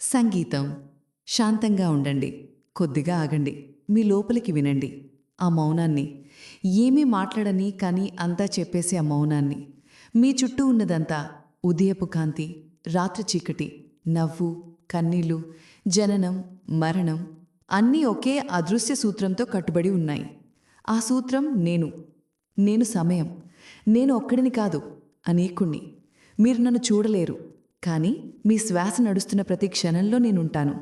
సంగీతం. శాంతంగా ఉండండి. కొద్దిగా ఆగండి. మీ లోపలికి వినండి. ఆ మౌనాన్ని. ఏమీ మాట్లాడని కానీ అంతా చెప్పేసి ఆ మౌనాన్ని. మీ చుట్టూ ఉన్నదంతా ఉదయపు కాంతి రాత్రి చీకటి నవ్వు కన్నీళ్ళు జననం మరణం అన్నీ ఒకే అదృశ్య సూత్రంతో కట్టుబడి ఉన్నాయి. ఆ సూత్రం నేను. నేను సమయం. నేను ఒక్కడిని కాదు అనేకుణ్ణి. మీరు నన్ను చూడలేరు. కానీ మీ శ్వాస నడుస్తున్న ప్రతి క్షణంలో నేనుంటాను.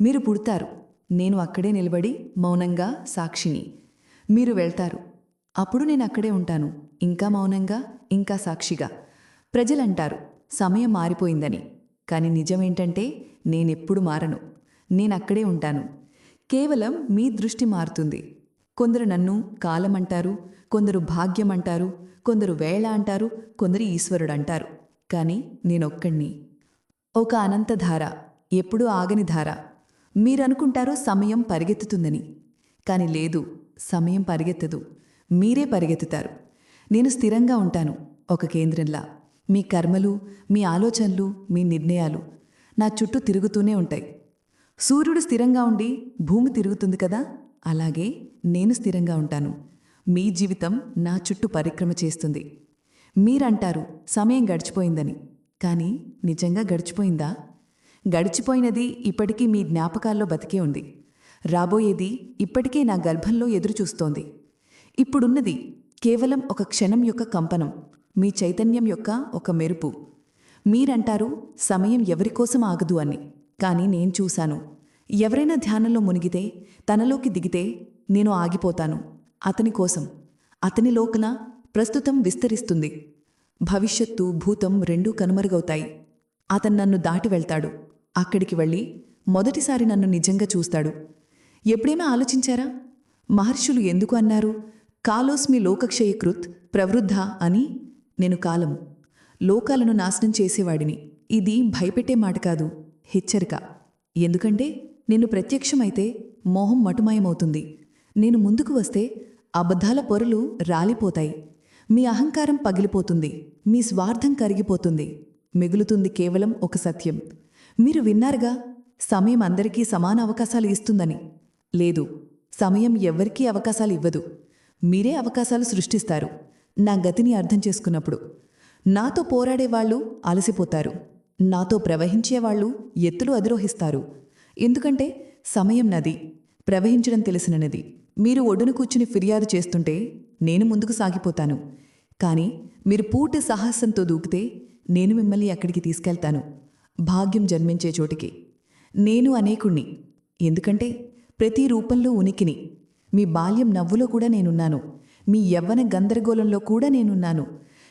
మీరు పుడతారు. నేను అక్కడే నిలబడి మౌనంగా సాక్షిని. మీరు వెళ్తారు. అప్పుడు నేను అక్కడే ఉంటాను. ఇంకా మౌనంగా ఇంకా సాక్షిగా. ప్రజలంటారు సమయం మారిపోయిందని. కానీ నిజమేంటంటే నేనెప్పుడు మారను. నేనక్కడే ఉంటాను. కేవలం మీ దృష్టి మారుతుంది. కొందరు నన్ను కాలమంటారు కొందరు భాగ్యం అంటారు కొందరు వేళ అంటారు కొందరు ఈశ్వరుడు అంటారు. కానీ నేనొక్కణ్ణి. ఒక అనంతధార ఎప్పుడూ ఆగని ధార. మీరనుకుంటారు సమయం పరిగెత్తుతుందని. కానీ లేదు సమయం పరిగెత్తదు. మీరే పరిగెత్తుతారు. నేను స్థిరంగా ఉంటాను ఒక కేంద్రంలా. మీ కర్మలు మీ ఆలోచనలు మీ నిర్ణయాలు నా చుట్టూ తిరుగుతూనే ఉంటాయి. సూర్యుడు స్థిరంగా ఉండి భూమి తిరుగుతుంది కదా? అలాగే నేను స్థిరంగా ఉంటాను. మీ జీవితం నా చుట్టూ పరిక్రమ చేస్తుంది. మీరంటారు సమయం గడిచిపోయిందని. కానీ నిజంగా గడిచిపోయిందా? గడిచిపోయినది ఇప్పటికీ మీ జ్ఞాపకాల్లో బతికే ఉంది. రాబోయేది ఇప్పటికే నా గర్భంలో ఎదురుచూస్తోంది. ఇప్పుడున్నది కేవలం ఒక క్షణం యొక్క కంపనం మీ చైతన్యం యొక్క ఒక మెరుపు. మీరంటారు సమయం ఎవరికోసం ఆగదు అని. కానీ నేను చూశాను. ఎవరైనా ధ్యానంలో మునిగితే తనలోకి దిగితే నేను ఆగిపోతాను. అతని కోసం. అతని లోకన ప్రస్తుతం విస్తరిస్తుంది. భవిష్యత్తు భూతం రెండూ కనుమరుగవుతాయి. అతను నన్ను దాటి వెళ్తాడు. అక్కడికి వెళ్ళి మొదటిసారి నన్ను నిజంగా చూస్తాడు. ఎప్పుడేమీ ఆలోచించారా? మహర్షులు ఎందుకు అన్నారు? కాలోస్మి లోకక్షయకృత్ ప్రవృద్ధ అని నేను కాలం. లోకాలను నాశనం చేసేవాడిని. ఇది భయపెట్టే మాట కాదు. హెచ్చరిక. ఎందుకంటే నేను ప్రత్యక్షమైతే మోహం మటుమాయమవుతుంది. నేను ముందుకు వస్తే అబద్ధాల పొరలు రాలిపోతాయి. మీ అహంకారం పగిలిపోతుంది మీ స్వార్థం కరిగిపోతుంది. మిగులుతుంది కేవలం ఒక సత్యం. మీరు విన్నారుగా సమయం అందరికీ సమాన అవకాశాలు ఇస్తుందని. లేదు సమయం ఎవ్వరికీ అవకాశాలు ఇవ్వదు. మీరే అవకాశాలు సృష్టిస్తారు. నా గతిని అర్థం చేసుకున్నప్పుడు. నాతో పోరాడేవాళ్ళు అలసిపోతారు. నాతో ప్రవహించేవాళ్ళు ఎత్తులు అధిరోహిస్తారు. ఎందుకంటే సమయం నది. ప్రవహించడం తెలిసిన నది మీరు ఒడ్డున కూర్చుని ఫిర్యాదు చేస్తుంటే నేను ముందుకు సాగిపోతాను. కానీ మీరు పూర్తి సాహసంతో దూకితే నేను మిమ్మల్ని అక్కడికి తీసుకెళ్తాను. భాగ్యం జన్మించే చోటికి. నేను అనేకుణ్ణి. ఎందుకంటే ప్రతి రూపంలో ఉనికిని. మీ బాల్యం నవ్వులో కూడా నేనున్నాను. మీ యవ్వన గందరగోళంలో కూడా నేనున్నాను.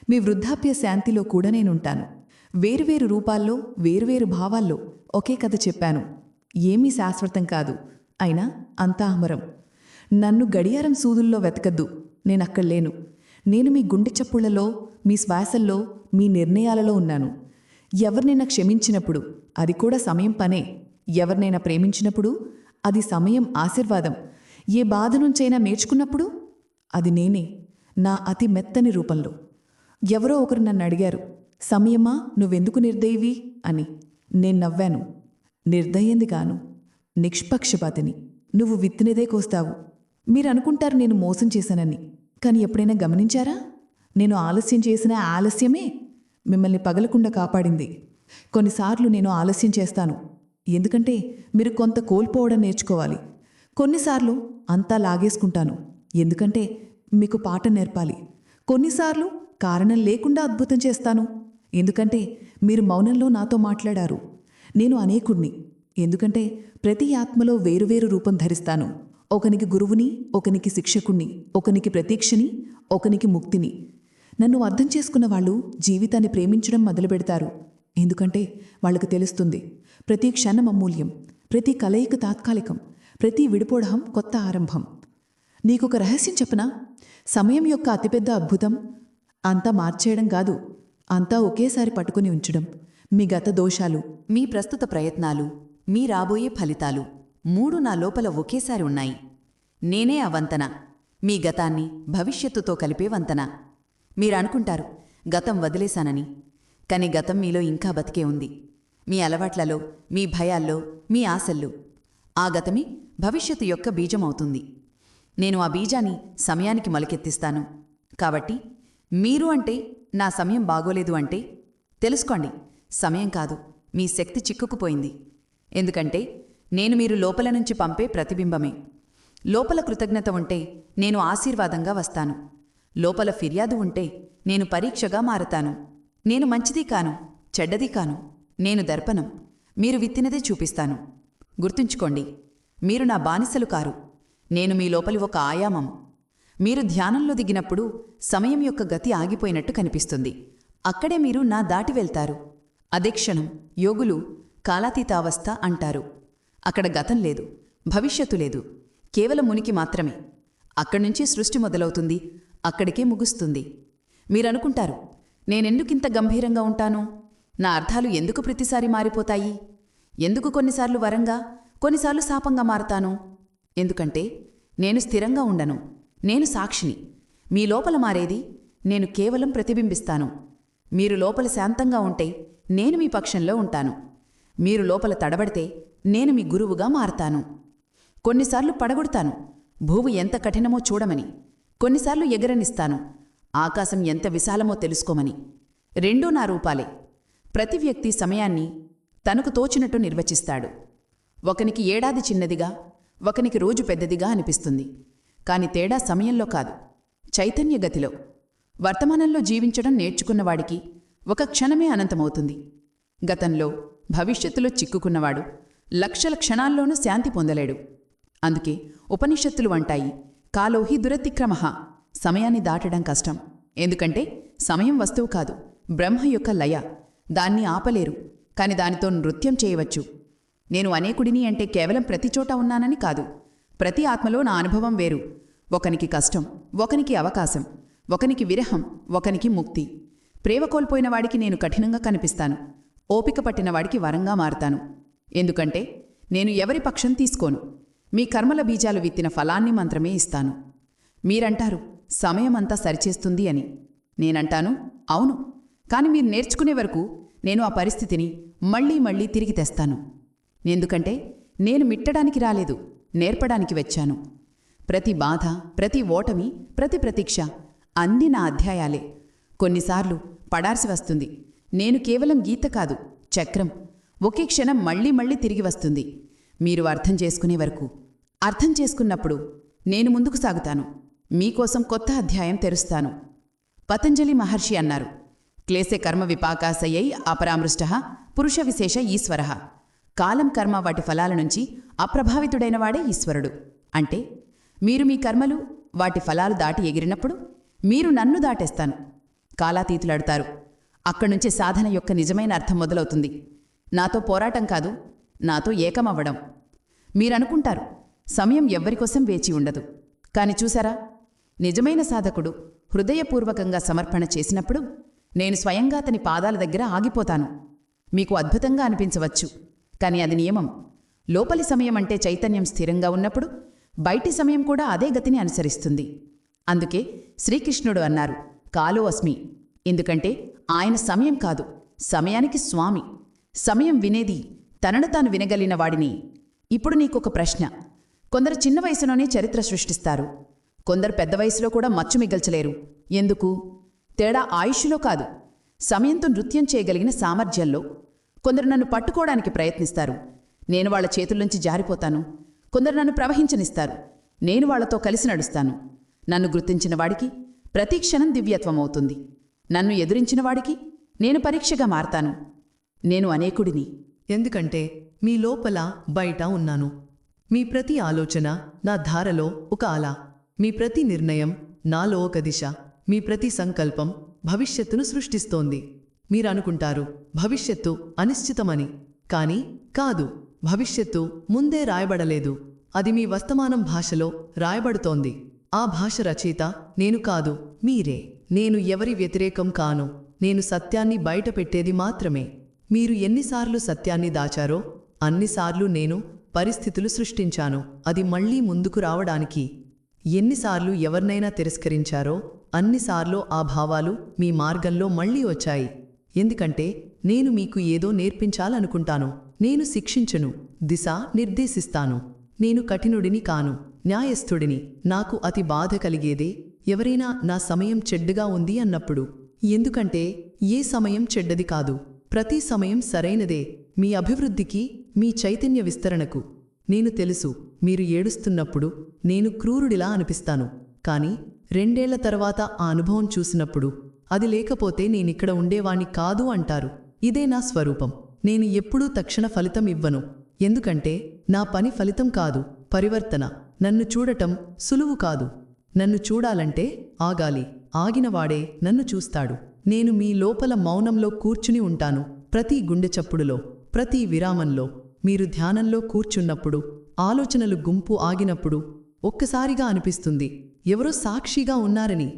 మీ వృద్ధాప్య శాంతిలో కూడా నేనుంటాను. వేరువేరు రూపాల్లో వేరువేరు భావాల్లో ఒకే కథ చెప్పాను. ఏమీ శాశ్వతం కాదు. అయినా అంతా అమరం. నన్ను గడియారం సూదుల్లో వెతకద్దు. నేనక్కడ లేను నేను మీ గుండె చప్పుళ్ళలో మీ శ్వాసల్లో మీ నిర్ణయాలలో ఉన్నాను. ఎవరినైనా క్షమించినప్పుడు అది కూడా సమయం పనే. ఎవరినైనా ప్రేమించినప్పుడు అది సమయం ఆశీర్వాదం. ఏ బాధ నుంచైనా నేర్చుకున్నప్పుడు అది నేనే నా అతి మెత్తని రూపంలో. ఎవరో ఒకరు నన్ను అడిగారు సమయమా? నువ్వెందుకు నిర్దయివి? అని. నేను నవ్వాను. నిర్దయింది కాను నిష్పక్షపాతిని. నువ్వు విత్తినదే కోస్తావు. మీరు అనుకుంటారు నేను మోసం చేశానని. కానీ ఎప్పుడైనా గమనించారా? నేను ఆలస్యం చేసిన ఆలస్యమే మిమ్మల్ని పగలకుండా కాపాడింది. కొన్నిసార్లు నేను ఆలస్యం చేస్తాను. ఎందుకంటే మీరు కొంత కోల్పోవడం నేర్చుకోవాలి. కొన్నిసార్లు అంతా లాగేసుకుంటాను. ఎందుకంటే మీకు పాఠం నేర్పాలి. కొన్నిసార్లు కారణం లేకుండా అద్భుతం చేస్తాను. ఎందుకంటే మీరు మౌనంలో నాతో మాట్లాడారు. నేను అనేకుణ్ణి. ఎందుకంటే ప్రతి ఆత్మలో వేరువేరు రూపం ధరిస్తాను. ఒకనికి గురువుని ఒకనికి శిక్షకుణ్ణి ఒకనికి ప్రతీక్షని ఒకనికి ముక్తిని. నన్ను అర్థం చేసుకున్న వాళ్ళు జీవితాన్ని ప్రేమించడం మొదలుపెడతారు. ఎందుకంటే వాళ్ళకు తెలుస్తుంది ప్రతి క్షణం అమూల్యం ప్రతి కలయిక తాత్కాలికం ప్రతి విడిపోవడం కొత్త ఆరంభం. నీకొక రహస్యం చెప్పనా? సమయం యొక్క అతిపెద్ద అద్భుతం. అంతా మార్చేయడం కాదు అంతా ఒకేసారి పట్టుకుని ఉంచడం. మీ గత దోషాలు మీ ప్రస్తుత ప్రయత్నాలు మీ రాబోయే ఫలితాలు. మూడు నా లోపల ఒకేసారి ఉన్నాయి. నేనే ఆ వంతన. మీ గతాన్ని భవిష్యత్తుతో కలిపే వంతన. మీరనుకుంటారు గతం వదిలేశానని. కాని గతం మీలో ఇంకా బతికే ఉంది. మీ అలవాట్లలో మీ భయాల్లో మీ ఆశల్లో. ఆ గతమే భవిష్యత్తు యొక్క బీజమవుతుంది. నేను ఆ బీజాన్ని సమయానికి మొలకెత్తిస్తాను. కాబట్టి మీరు అంటే నా సమయం బాగోలేదు అంటే తెలుసుకోండి సమయం కాదు మీ శక్తి చిక్కుకుపోయింది. ఎందుకంటే నేను మీరు లోపల నుంచి పంపే ప్రతిబింబమే. లోపల కృతజ్ఞత ఉంటే నేను ఆశీర్వాదంగా వస్తాను. లోపల ఫిర్యాదు ఉంటే నేను పరీక్షగా మారతాను. నేను మంచిది కాను చెడ్డది కాను నేను దర్పణం. మీరు విత్తినదే చూపిస్తాను. గుర్తుంచుకోండి మీరు నా బానిసలు కారు. నేను మీ లోపలి ఒక ఆయామం. మీరు ధ్యానంలో దిగినప్పుడు సమయం యొక్క గతి ఆగిపోయినట్టు కనిపిస్తుంది. అక్కడే మీరు నా దాటి వెళ్తారు. అదే క్షణం యోగులు కాలాతీతావస్థ అంటారు. అక్కడ గతం లేదు భవిష్యత్తు లేదు. కేవలం మునికి మాత్రమే. అక్కడ్నుంచి సృష్టి మొదలవుతుంది అక్కడికే ముగుస్తుంది. మీరనుకుంటారు నేనెందుకింత గంభీరంగా ఉంటాను? నా అర్థాలు ఎందుకు ప్రతిసారి మారిపోతాయి? ఎందుకు కొన్నిసార్లు వరంగా కొన్నిసార్లు శాపంగా మారతాను? ఎందుకంటే నేను స్థిరంగా ఉండను నేను సాక్షిని. మీ లోపల మారేది నేను కేవలం ప్రతిబింబిస్తాను. మీరు లోపల శాంతంగా ఉంటే నేను మీ పక్షంలో ఉంటాను. మీరు లోపల తడబడితే నేను మీ గురువుగా మారతాను. కొన్నిసార్లు పడగొడతాను. భూమి ఎంత కఠినమో చూడమని. కొన్నిసార్లు ఎగరనిస్తాను. ఆకాశం ఎంత విశాలమో తెలుసుకోమని. రెండూ నా రూపాలే. ప్రతి వ్యక్తి సమయాన్ని తనకు తోచినట్టు నిర్వచిస్తాడు. ఒకనికి ఏడాది చిన్నదిగా ఒకనికి రోజు పెద్దదిగా అనిపిస్తుంది. కాని తేడా సమయంలో కాదు. చైతన్య గతిలో. వర్తమానంలో జీవించడం నేర్చుకున్నవాడికి ఒక క్షణమే అనంతమవుతుంది. గతంలో భవిష్యత్తులో చిక్కుకున్నవాడు లక్షల క్షణాల్లోనూ శాంతి పొందలేడు. అందుకే ఉపనిషత్తులు అంటాయి కాలోహి దురతిక్రమ సమయాన్ని దాటడం కష్టం. ఎందుకంటే సమయం వస్తువు కాదు బ్రహ్మ యొక్క లయ. దాన్ని ఆపలేరు కాని దానితో నృత్యం చేయవచ్చు. నేను అనేకుడిని అంటే కేవలం ప్రతి చోట ఉన్నానని కాదు. ప్రతి ఆత్మలో నా అనుభవం వేరు. ఒకనికి కష్టం ఒకనికి అవకాశం ఒకనికి విరహం ఒకనికి ముక్తి. ప్రేమ కోల్పోయిన వాడికి నేను కఠినంగా కనిపిస్తాను. ఓపిక పట్టిన వాడికి వరంగా మారతాను. ఎందుకంటే నేను ఎవరి పక్షం తీసుకోను. మీ కర్మల బీజాలు విత్తిన ఫలాన్ని మాత్రమే ఇస్తాను. మీరంటారు సమయమంతా సరిచేస్తుంది అని. నేనంటాను అవును. కాని మీరు నేర్చుకునే వరకు నేను ఆ పరిస్థితిని మళ్ళీ మళ్ళీ తిరిగి తెస్తాను. ఎందుకంటే నేను మిట్టడానికి రాలేదు నేర్పడానికి వచ్చాను. ప్రతి బాధ ప్రతి ఓటమి ప్రతి ప్రతీక్ష అన్ని నా అధ్యాయాలే. కొన్నిసార్లు పడాల్సి వస్తుంది. నేను కేవలం గీత కాదు చక్రం. ఒకే క్షణం మళ్ళీ మళ్ళీ తిరిగి వస్తుంది. మీరు అర్థం చేసుకునే వరకు. అర్థం చేసుకున్నప్పుడు నేను ముందుకు సాగుతాను. మీకోసం కొత్త అధ్యాయం తెరుస్తాను. పతంజలి మహర్షి అన్నారు. క్లేశే కర్మ విపాకాశయ్యై అపరామృష్ట పురుష విశేష ఈశ్వర. కాలం కర్మ వాటి ఫలాల నుంచి అప్రభావితుడైన వాడే ఈశ్వరుడు. అంటే మీరు మీ కర్మలు వాటి ఫలాలు దాటి ఎగిరినప్పుడు మీరు నన్ను దాటేస్తాను. కాలాతీతులాడతారు అక్కడ్నుంచి సాధన యొక్క నిజమైన అర్థం మొదలవుతుంది. నాతో పోరాటం కాదు నాతో ఏకమవ్వడం. మీరనుకుంటారు సమయం ఎవ్వరికోసం వేచి ఉండదు. కాని చూసారా నిజమైన సాధకుడు హృదయపూర్వకంగా సమర్పణ చేసినప్పుడు నేను స్వయంగా అతని పాదాల దగ్గర ఆగిపోతాను. మీకు అద్భుతంగా అనిపించవచ్చు కాని అది నియమం. లోపలి సమయం అంటే చైతన్యం స్థిరంగా ఉన్నప్పుడు బయటి సమయం కూడా అదే గతిని అనుసరిస్తుంది. అందుకే శ్రీకృష్ణుడు అన్నారు కాలో అస్మి. ఎందుకంటే ఆయన సమయం కాదు సమయానికి స్వామి. సమయం వినేది తనను తాను వినగలిగిన వాడిని. ఇప్పుడు నీకొక ప్రశ్న. కొందరు చిన్న వయసులోనే చరిత్ర సృష్టిస్తారు. కొందరు పెద్ద వయసులో కూడా మచ్చు మిగల్చలేరు. ఎందుకు? తేడా ఆయుష్లో కాదు. సమయంతో నృత్యం చేయగలిగిన సామర్థ్యంలో. కొందరు నన్ను పట్టుకోవడానికి ప్రయత్నిస్తారు. నేను వాళ్ళ చేతుల్లోంచి జారిపోతాను. కొందరు నన్ను ప్రవహించనిస్తారు. నేను వాళ్ళతో కలిసి నడుస్తాను. నన్ను గుర్తించిన వాడికి ప్రతి క్షణం దివ్యత్వమవుతుంది నన్ను ఎదురించిన వాడికి నేను పరీక్షగా మారతాను. నేను అనేకుడిని. ఎందుకంటే మీ లోపల బయట ఉన్నాను. మీ ప్రతి ఆలోచన నా ధారలో ఒక అల మీ ప్రతి నిర్ణయం నాలో ఒక దిశ. మీ ప్రతి సంకల్పం భవిష్యత్తును సృష్టిస్తోంది. మీరనుకుంటారు భవిష్యత్తు అనిశ్చితమని. కాని కాదు భవిష్యత్తు ముందే రాయబడలేదు. అది మీ వర్తమానం భాషలో రాయబడుతోంది. ఆ భాష రచయిత నేను కాదు మీరే. నేను ఎవరి వ్యతిరేకం కాను. నేను సత్యాన్ని బయట పెట్టేది మాత్రమే. మీరు ఎన్నిసార్లు సత్యాన్ని దాచారో అన్నిసార్లు నేను పరిస్థితులు సృష్టించాను. అది మళ్ళీ ముందుకు రావడానికి ఎన్నిసార్లు ఎవరినైనా తిరస్కరించారో అన్నిసార్లు ఆ భావాలు మీ మార్గంలో మళ్ళీ వచ్చాయి. ఎందుకంటే నేను మీకు ఏదో నేర్పించాలనుకుంటాను. నేను శిక్షించను దిశ నిర్దేశిస్తాను. నేను కఠినుడిని కాను న్యాయస్థుడిని. నాకు అతి బాధ కలిగేదే ఎవరైనా నా సమయం చెడ్డగా ఉంది అన్నప్పుడు. ఎందుకంటే ఏ సమయం చెడ్డది కాదు. ప్రతి సమయం సరైనదే. మీ అభివృద్ధికి మీ చైతన్య విస్తరణకు. నేను తెలుసు మీరు ఏడుస్తున్నప్పుడు నేను క్రూరుడిలా అనిపిస్తాను. కాని రెండేళ్ళ తర్వాత ఆ అనుభవం చూసినప్పుడు అది లేకపోతే నేనిక్కడ ఉండేవాణ్ణి కాదు అంటారు. ఇదే నా స్వరూపం. నేను ఎప్పుడూ తక్షణ ఫలితం ఇవ్వను. ఎందుకంటే నా పని ఫలితం కాదు పరివర్తన. నన్ను చూడటం సులువు కాదు. నన్ను చూడాలంటే ఆగాలి. ఆగినవాడే నన్ను చూస్తాడు. నేను మీ లోపల మౌనంలో కూర్చుని ఉంటాను ప్రతి గుండె చప్పుడులో ప్రతి విరామంలో. మీరు ధ్యానంలో కూర్చున్నప్పుడు ఆలోచనలు గుంపు ఆగినప్పుడు ఒక్కసారిగా అనిపిస్తుంది ఎవరో సాక్షిగా ఉన్నారని.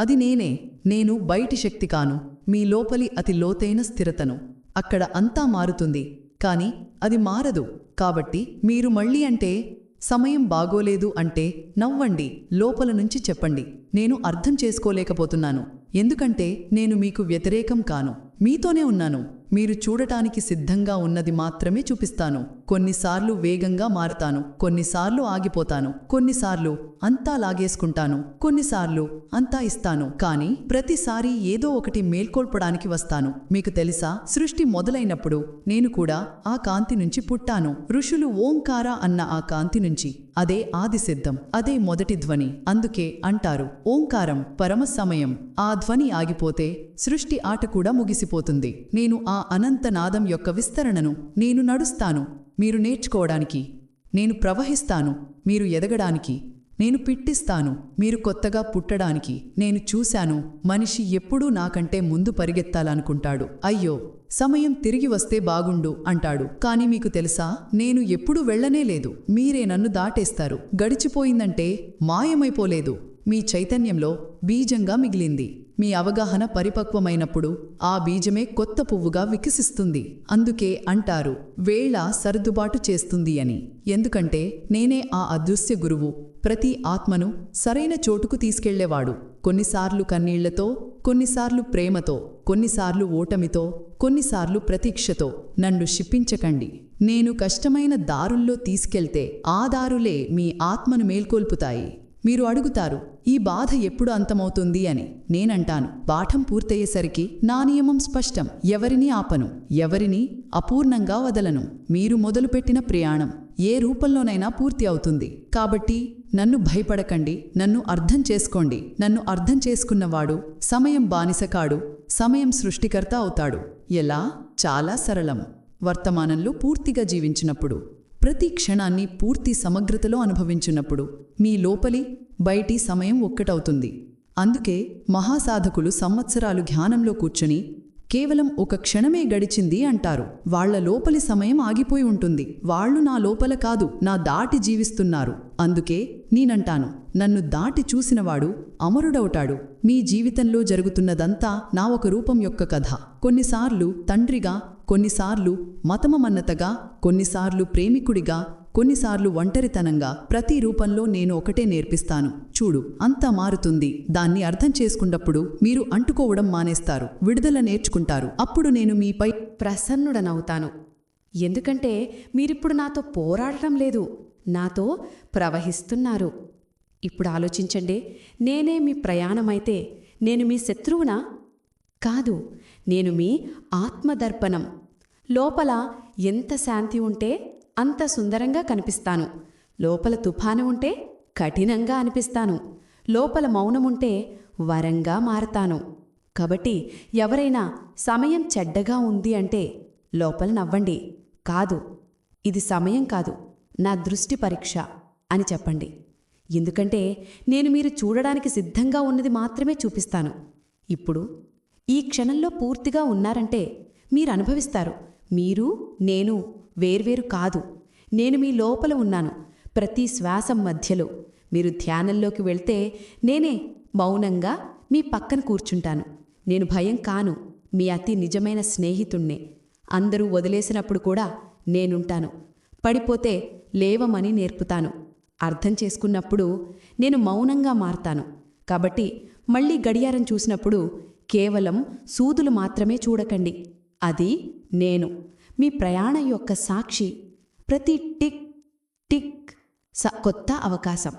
అది నేనే నేను బయటి శక్తి కాను మీ లోపలి అతి లోతైన స్థిరతను. అక్కడ అంతా మారుతుంది కాని అది మారదు. కాబట్టి మీరు మళ్ళీ అంటే సమయం బాగోలేదు అంటే నవ్వండి లోపల నుంచి చెప్పండి నేను అర్థం చేసుకోలేకపోతున్నాను. ఎందుకంటే నేను మీకు వ్యతిరేకం కాను. మీతోనే ఉన్నాను. మీరు చూడటానికి సిద్ధంగా ఉన్నది మాత్రమే చూపిస్తాను. కొన్నిసార్లు వేగంగా మారతాను. కొన్నిసార్లు ఆగిపోతాను. కొన్నిసార్లు అంతా లాగేసుకుంటాను. కొన్నిసార్లు అంతా ఇస్తాను. కాని ప్రతిసారి ఏదో ఒకటి మేల్కొల్పడానికి వస్తాను. మీకు తెలుసా? సృష్టి మొదలైనప్పుడు నేను కూడా ఆ కాంతి నుంచి పుట్టాను. ఋషులు ఓంకార అన్న ఆ కాంతి నుంచి. అదే ఆది సిద్ధం అదే మొదటి ధ్వని. అందుకే అంటారు ఓంకారం పరమ సమయం. ఆ ధ్వని ఆగిపోతే సృష్టి ఆట కూడా ముగిసిపోతుంది. నేను ఆ అనంత నాదం యొక్క విస్తరణను నేను నడుస్తాను. మీరు నేర్చుకోవడానికి. నేను ప్రవహిస్తాను మీరు ఎదగడానికి. నేను పిట్టిస్తాను మీరు కొత్తగా పుట్టడానికి. నేను చూశాను మనిషి ఎప్పుడూ నాకంటే ముందు పరిగెత్తాలనుకుంటాడు. అయ్యో సమయం తిరిగి వస్తే బాగుండు అంటాడు. కాని మీకు తెలుసా నేను ఎప్పుడూ వెళ్ళనే లేదు. మీరే నన్ను దాటేస్తారు. గడిచిపోయిందంటే మాయమైపోలేదు. మీ చైతన్యంలో బీజంగా మిగిలింది. మీ అవగాహన పరిపక్వమైనప్పుడు ఆ బీజమే కొత్త పువ్వుగా వికసిస్తుంది. అందుకే అంటారు వేళ సర్దుబాటు చేస్తుంది అని. ఎందుకంటే నేనే ఆ అదృశ్య గురువు. ప్రతి ఆత్మను సరైన చోటుకు తీసుకెళ్ళేవాడు. కొన్నిసార్లు కన్నీళ్ళతో కొన్నిసార్లు ప్రేమతో కొన్నిసార్లు ఓటమితో కొన్నిసార్లు ప్రతీక్షతో నన్ను శిప్పించకండి. నేను కష్టమైన దారుల్లో తీసుకెళ్తే ఆ దారులే మీ ఆత్మను మేల్కొల్పుతాయి. మీరు అడుగుతారు ఈ బాధ ఎప్పుడు అంతమవుతుంది అని. నేనంటాను పాఠం పూర్తయ్యేసరికి నా నియమం స్పష్టం ఎవరిని ఆపను ఎవరిని అపూర్ణంగా వదలను. మీరు మొదలుపెట్టిన ప్రయాణం ఏ రూపంలోనైనా పూర్తి అవుతుంది. కాబట్టి నన్ను భయపడకండి నన్ను అర్థం చేసుకోండి. నన్ను అర్థం చేసుకున్నవాడు సమయం బానిసకాడు సమయం సృష్టికర్త అవుతాడు. ఎలా? చాలా సరళం. వర్తమానంలో పూర్తిగా జీవించినప్పుడు. ప్రతి క్షణాన్ని పూర్తి సమగ్రతలో అనుభవించినప్పుడు మీ లోపలి బయటి సమయం ఒక్కటవుతుంది. అందుకే మహాసాధకులు సంవత్సరాలు ధ్యానంలో కూర్చుని కేవలం ఒక క్షణమే గడిచింది అంటారు. వాళ్ళ లోపలి సమయం ఆగిపోయి ఉంటుంది. వాళ్ళు నా లోపల కాదు నా దాటి జీవిస్తున్నారు. అందుకే నేనంటాను నన్ను దాటి చూసినవాడు అమరుడవుతాడు. మీ జీవితంలో జరుగుతున్నదంతా నా ఒక రూపం యొక్క కథ. కొన్నిసార్లు తండ్రిగా కొన్నిసార్లు మతమమన్నతగా కొన్నిసార్లు ప్రేమికుడిగా కొన్నిసార్లు ఒంటరితనంగా ప్రతి రూపంలో నేను ఒకటే నేర్పిస్తాను. చూడు అంతా మారుతుంది. దాన్ని అర్థం చేసుకున్నప్పుడు మీరు అంటుకోవడం మానేస్తారు. విడుదల నేర్చుకుంటారు. అప్పుడు నేను మీపై ప్రసన్నుడనవుతాను. ఎందుకంటే మీరిప్పుడు నాతో పోరాడటం లేదు. నాతో ప్రవహిస్తున్నారు. ఇప్పుడు ఆలోచించండి. నేనే మీ ప్రయాణమైతే నేను మీ శత్రువునా? కాదు నేను మీ ఆత్మదర్పణం. లోపల ఎంత శాంతి ఉంటే అంత సుందరంగా కనిపిస్తాను. లోపల తుఫాను ఉంటే కఠినంగా అనిపిస్తాను. లోపల మౌనముంటే వరంగా మారతాను. కాబట్టి ఎవరైనా సమయం చెడ్డగా ఉంది అంటే లోపల నవ్వండి. కాదు ఇది సమయం కాదు నా దృష్టి పరీక్ష అని చెప్పండి. ఎందుకంటే నేను మీరు చూడడానికి సిద్ధంగా ఉన్నది మాత్రమే చూపిస్తాను. ఇప్పుడు ఈ క్షణంలో పూర్తిగా ఉన్నారంటే మీరు అనుభవిస్తారు. మీరు నేను వేర్వేరు కాదు. నేను మీ లోపల ఉన్నాను. ప్రతి శ్వాసం మధ్యలో. మీరు ధ్యానంలోకి వెళ్తే నేనే మౌనంగా మీ పక్కన కూర్చుంటాను. నేను భయం కాను. మీ అతి నిజమైన స్నేహితుణ్ణే. అందరూ వదిలేసినప్పుడు కూడా నేనుంటాను. పడిపోతే లేవమని నేర్పుతాను. అర్థం చేసుకున్నప్పుడు నేను మౌనంగా మారతాను. కాబట్టి మళ్ళీ గడియారం చూసినప్పుడు కేవలం సూదులు మాత్రమే చూడకండి. అది నేను. మీ ప్రయాణం యొక్క సాక్షి ప్రతి టిక్ టిక్ స కొత్త అవకాశం.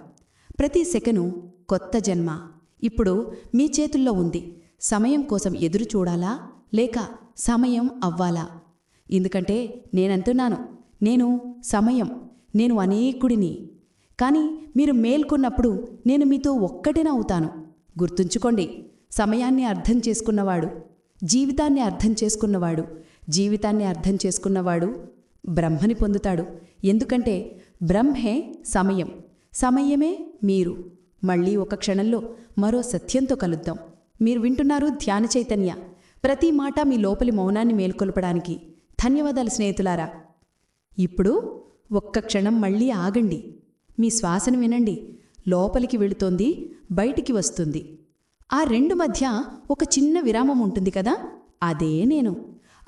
ప్రతి సెకను కొత్త జన్మ. ఇప్పుడు మీ చేతుల్లో ఉంది. సమయం కోసం ఎదురు చూడాలా? లేక సమయం అవ్వాలా? ఎందుకంటే నేనంటున్నాను. నేను సమయం. నేను అనేకుడిని. కానీ మీరు మేల్కొన్నప్పుడు నేను మీతో ఒక్కటినవుతాను. గుర్తుంచుకోండి సమయాన్ని అర్థం చేసుకున్నవాడు జీవితాన్ని అర్థం చేసుకున్నవాడు జీవితాన్ని అర్థం చేసుకున్నవాడు బ్రహ్మని పొందుతాడు. ఎందుకంటే బ్రహ్మే సమయం. సమయమే మీరు. మళ్ళీ ఒక క్షణంలో మరో సత్యంతో కలుద్దాం. మీరు వింటున్నారు ధ్యాన చైతన్య. ప్రతి మాట మీ లోపలి మౌనాన్ని మేల్కొల్పడానికి. ధన్యవాదాలు స్నేహితులారా. ఇప్పుడు ఒక్క క్షణం మళ్ళీ ఆగండి. మీ శ్వాసను వినండి. లోపలికి వెళుతోంది బయటికి వస్తుంది. ఆ రెండు మధ్య ఒక చిన్న విరామం ఉంటుంది కదా? అదే నేను.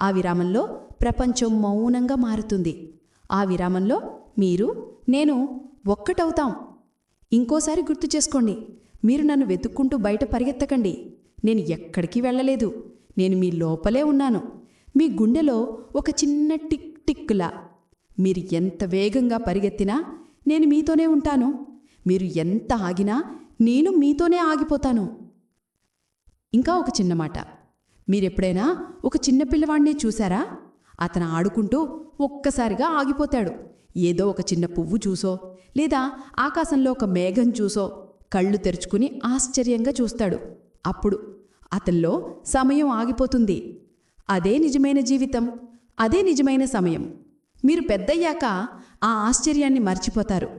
ఆ విరామంలో ప్రపంచం మౌనంగా మారుతుంది. ఆ విరామంలో మీరు నేను ఒక్కటవుతాం. ఇంకోసారి గుర్తు చేసుకోండి. మీరు నన్ను వెతుక్కుంటూ బయట పరిగెత్తకండి. నేను ఎక్కడికి వెళ్ళలేదు. నేను మీ లోపలే ఉన్నాను. మీ గుండెలో ఒక చిన్న టిక్ టిక్కులా మీరు ఎంత వేగంగా పరిగెత్తినా నేను మీతోనే ఉంటాను. మీరు ఎంత ఆగినా నేను మీతోనే ఆగిపోతాను. ఇంకా ఒక చిన్న మాట. మీరెప్పుడైనా ఒక చిన్న పిల్లవాడినే చూశారా? అతను ఆడుకుంటూ ఒక్కసారిగా ఆగిపోతాడు. ఏదో ఒక చిన్న పువ్వు చూసో లేదా ఆకాశంలో ఒక మేఘం చూసో కళ్ళు తెరుచుకుని ఆశ్చర్యంగా చూస్తాడు. అప్పుడు అతనిలో సమయం ఆగిపోతుంది. అదే నిజమైన జీవితం అదే నిజమైన సమయం. మీరు పెద్దయ్యాక ఆ ఆశ్చర్యాన్ని మర్చిపోతారు.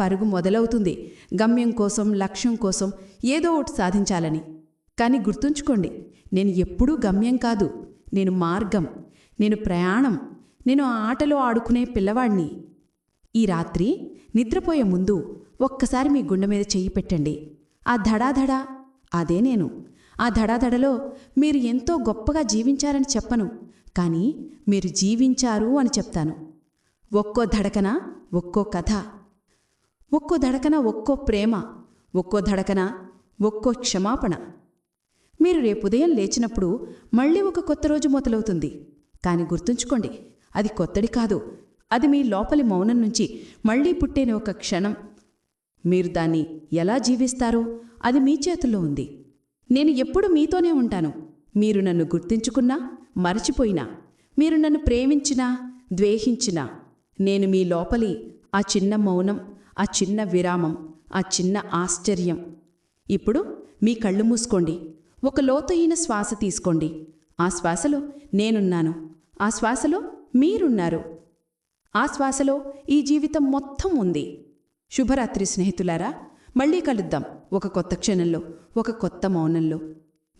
పరుగు మొదలవుతుంది. గమ్యం కోసం లక్ష్యం కోసం ఏదో ఒకటి సాధించాలని. కానీ గుర్తుంచుకోండి నేను ఎప్పుడూ గమ్యం కాదు. నేను మార్గం నేను ప్రయాణం నేను ఆ ఆటలో ఆడుకునే పిల్లవాణ్ణి ఈ రాత్రి నిద్రపోయే ముందు ఒక్కసారి మీ గుండె మీద చెయ్యి పెట్టండి. ఆ ధడాధడ అదే నేను. ఆ ధడాధడలో మీరు ఎంతో గొప్పగా జీవించారని చెప్పను కానీ మీరు జీవించారు అని చెప్తాను. ఒక్కో ధడకన ఒక్కో కథ ఒక్కో ధడకన ఒక్కో ప్రేమ ఒక్కో ధడకన ఒక్కో క్షమాపణ. మీరు రేపు ఉదయం లేచినప్పుడు మళ్ళీ ఒక కొత్త రోజు మొదలవుతుంది. కానీ గుర్తుంచుకోండి అది కొత్తడి కాదు. అది మీ లోపలి మౌనం నుంచి మళ్ళీ పుట్టేని ఒక క్షణం. మీరు దాన్ని ఎలా జీవిస్తారో అది మీ చేతుల్లో ఉంది. నేను ఎప్పుడు మీతోనే ఉంటాను. మీరు నన్ను గుర్తించుకున్నా మరచిపోయినా మీరు నన్ను ప్రేమించినా ద్వేహించినా నేను మీ లోపలి ఆ చిన్న మౌనం ఆ చిన్న విరామం ఆ చిన్న ఆశ్చర్యం. ఇప్పుడు మీ కళ్ళు మూసుకోండి. ఒక లోతైన శ్వాస తీసుకోండి. ఆ శ్వాసలో నేనున్నాను. ఆ శ్వాసలో మీరున్నారు. ఆ శ్వాసలో ఈ జీవితం మొత్తం ఉంది. శుభరాత్రి స్నేహితులారా మళ్ళీ కలుద్దాం ఒక కొత్త క్షణంలో ఒక కొత్త మౌనంలో.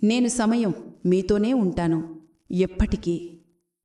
నేను సమయం మీతోనే ఉంటాను. ఎప్పటికీ